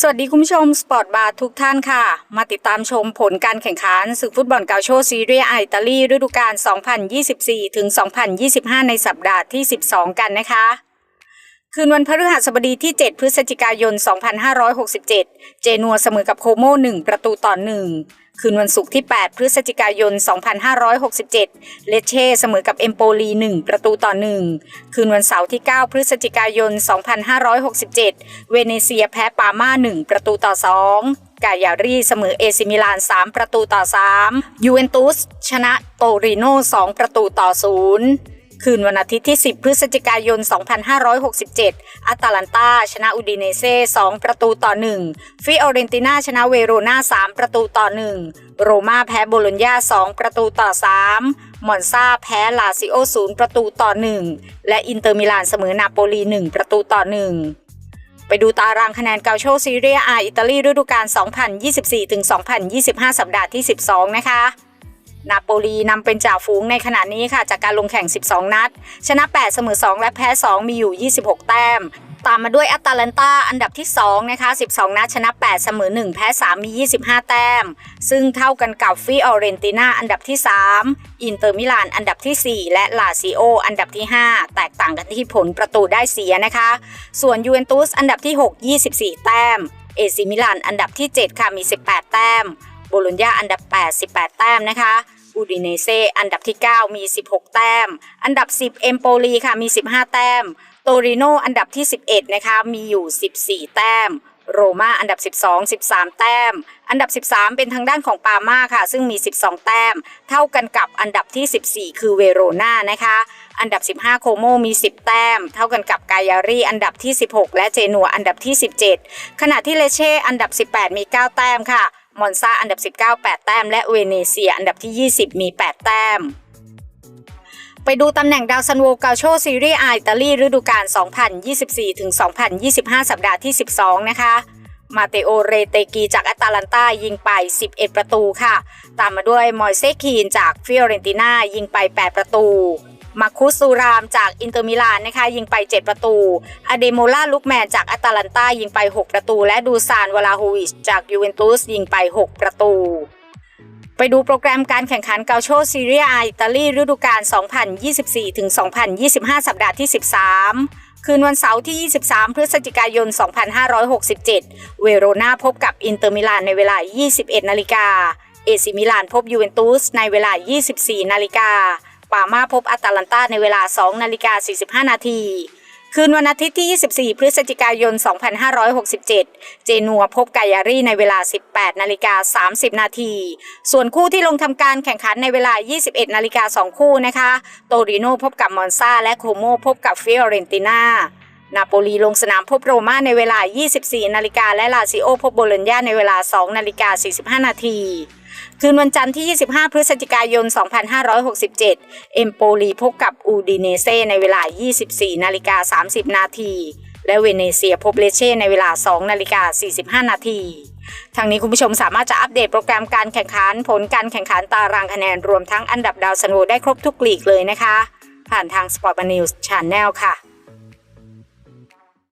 สวัสดีคุณผู้ชม สปอร์ตบาร์ทุกท่านค่ะ มาติดตามชมผลการแข่งขันศึกฟุตบอลเกาโชซีเรียอิตาลีฤดูกาล 2024 ถึง 2025 ในสัปดาห์ที่ 12 กันนะคะ คืนวันพฤหัสบดีที่ 7 พฤศจิกายน 2567 เจนัวเสมอกับโคโม1ประตูต่อ 1 คืนวันศุกร์ที่ 8 พฤศจิกายน 2567 เลเช่เสมอกับเอมโปลี 1 ประตูต่อ 1 คืนวันเสาร์ที่ 9 พฤศจิกายน 2567 เวเนเซียแพ้ปาม่า 1 ประตูต่อ 2กายารีเสมอเอซิมิลาน 3 ประตูต่อ 3 ยูเวนตุส ชนะโตริโน 2 ประตูต่อ 0 คืนวันอาทิตย์ที่ 10 พฤศจิกายน 2567อัตแลนตาชนะอูดิเนเซ่2ประตูต่อ 1 ฟิออเรนติน่าชนะเวโรนา3ประตูต่อ 1 โรม่าแพ้โบโลญญา2ประตูต่อ 3 มอนซาแพ้ลาซิโอ0ประตูต่อ 1 และอินเตอร์มิลานเสมอนาโปลี 1 ประตูต่อ 1ไปดูตารางคะแนนเกาโชซีเรียอาอิตาลีฤดูกาล 2024-2025 สัปดาห์ที่ 12 นะคะ นาโปลีนำเป็นจ่าฝูงในขณะนี้ค่ะ จากการลงแข่ง 12 นัด ชนะ 8 เสมอ 2 และแพ้ 2 มีอยู่ 26 แต้มตามมาด้วยอัตแลนตาอันดับที่ 2 นะคะ 12 นัดชนะ 8 เสมอ 1 แพ้ 3 มี 25 แต้ม ซึ่งเท่ากันกับฟิออเรนตินาอันดับที่ 3 อินเตอร์มิลานอันดับที่ 4 และลาซิโออันดับที่ 5 แตกต่างกันที่ผลประตูได้เสียนะคะ ส่วนยูเวนตุสอันดับที่ 6 24 แต้ม เอซิมิลานอันดับที่ 7 ค่ะมี 18 แต้ม โบโลญญาอันดับ 8 18 แต้มนะคะ อูดิเนเซอันดับที่ 9 มี 16 แต้ม อันดับ 10 เอมโปลีค่ะมี 15 แต้ม โตริโนอันดับที่ 11 นะคะ มีอยู่ 14 แต้มโรม่าอันดับ 12 13 แต้ม อันดับ 13 เป็นทางด้านของปาม่าค่ะ ซึ่งมี 12 แต้ม เท่ากันกับอันดับที่ 14 คือเวโรนานะคะ อันดับ 15 โคโมมี 10 แต้ม เท่ากันกับกายารีอันดับที่ 16 และเจนัวอันดับที่ 17 ขณะที่เลเช่อันดับ 18 มี 9 แต้มค่ะ มอนซาอันดับ 19 8 แต้ม และเวเนเซียอันดับที่ 20 มี 8 แต้ม ไปดูตำแหน่งดาวซันโวกาโชซีรีส์อาอิตาลีฤดูกาล 2024-2025 สัปดาห์ที่ 12 นะคะมาเตโอ เรเตกีจากแอตแลนตายิงไป 11 ประตูค่ะ ตามมาด้วยมอยเซคีนจากฟิออเรนติน่ายิงไป 8 ประตู มาคุสซูรามจากอินเตอร์มิลานนะคะยิงไป 7 ประตู อเดโมล่าลุกแมนจากแอตแลนตายิงไป 6 ประตู และดูซานวลาโฮวิชจากยูเวนตุสยิงไป 6 ประตูไปดูโปรแกรมการแข่งขันเกาโชซีเรียอาอิตาลีฤดูกาล 2024-2025 สัปดาห์ที่ 13 คืนวันเสาร์ที่ 23 พฤศจิกายน 2567 เวโรนาพบกับอินเตอร์มิลานในเวลา 21 นาฬิกา เอซิมิลานพบยูเวนตุสในเวลา 24 นาฬิกา ปามาพบอัตแลนตาในเวลา 2 นาฬิกา 45 นาที คืนวันอาทิตย์ที่ 24 พฤศจิกายน 2567 เจนัวพบกายารีในเวลา 18 นาฬิกา 30 นาที ส่วนคู่ที่ลงทำการแข่งขันในเวลา 21 นาฬิกา 2 คู่นะคะ โตริโนพบกับมอนซาและโคโมพบกับฟิออเรนติน่านาโปลีลงสนามพบโรม่าในเวลา 24 นาฬิกาและลาซิโอพบโบโลญญาในเวลา 2 นาฬิกา 45 นาที คืนวันจันทร์ที่ 25 พฤศจิกายน 2567 เอมโปลีพบกับอูดิเนเซ่ในเวลา 24 นาฬิกา 30 นาทีและเวเนเซียพบเลเช่ในเวลา 2 นาฬิกา 45 นาที ทางนี้คุณผู้ชมสามารถจะอัปเดตโปรแกรมการแข่งขัน ผลการแข่งขันตารางคะแนนรวมทั้งอันดับดาวซันโวได้ครบทุกลีกเลยนะคะ ผ่านทาง Sport News Channel ค่ะ